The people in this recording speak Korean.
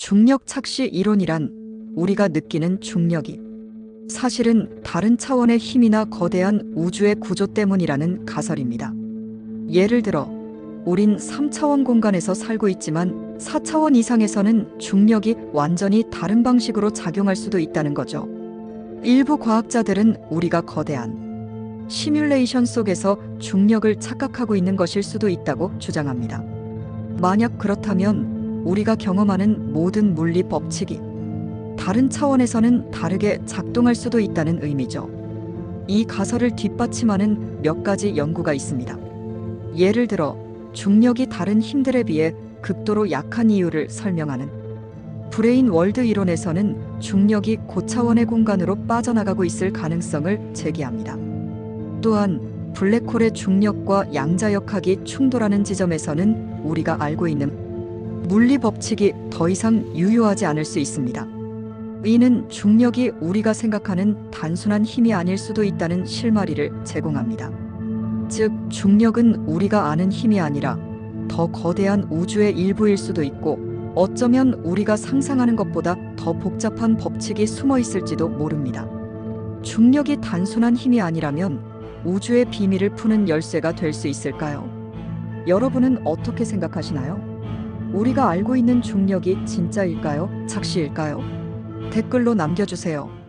중력 착시 이론이란 우리가 느끼는 중력이 사실은 다른 차원의 힘이나 거대한 우주의 구조 때문이라는 가설입니다. 예를 들어, 우린 3차원 공간에서 살고 있지만 4차원 이상에서는 중력이 완전히 다른 방식으로 작용할 수도 있다는 거죠. 일부 과학자들은 우리가 거대한 시뮬레이션 속에서 중력을 착각하고 있는 것일 수도 있다고 주장합니다. 만약 그렇다면 우리가 경험하는 모든 물리 법칙이 다른 차원에서는 다르게 작동할 수도 있다는 의미죠. 이 가설을 뒷받침하는 몇 가지 연구가 있습니다. 예를 들어 중력이 다른 힘들에 비해 극도로 약한 이유를 설명하는 브레인 월드 이론에서는 중력이 고차원의 공간으로 빠져나가고 있을 가능성을 제기합니다. 또한 블랙홀의 중력과 양자역학이 충돌하는 지점에서는 우리가 알고 있는 물리 법칙이 더 이상 유효하지 않을 수 있습니다. 이는 중력이 우리가 생각하는 단순한 힘이 아닐 수도 있다는 실마리를 제공합니다. 즉, 중력은 우리가 아는 힘이 아니라 더 거대한 우주의 일부일 수도 있고 어쩌면 우리가 상상하는 것보다 더 복잡한 법칙이 숨어 있을지도 모릅니다. 중력이 단순한 힘이 아니라면 우주의 비밀을 푸는 열쇠가 될 수 있을까요? 여러분은 어떻게 생각하시나요? 우리가 알고 있는 중력이 진짜일까요? 착시일까요? 댓글로 남겨주세요.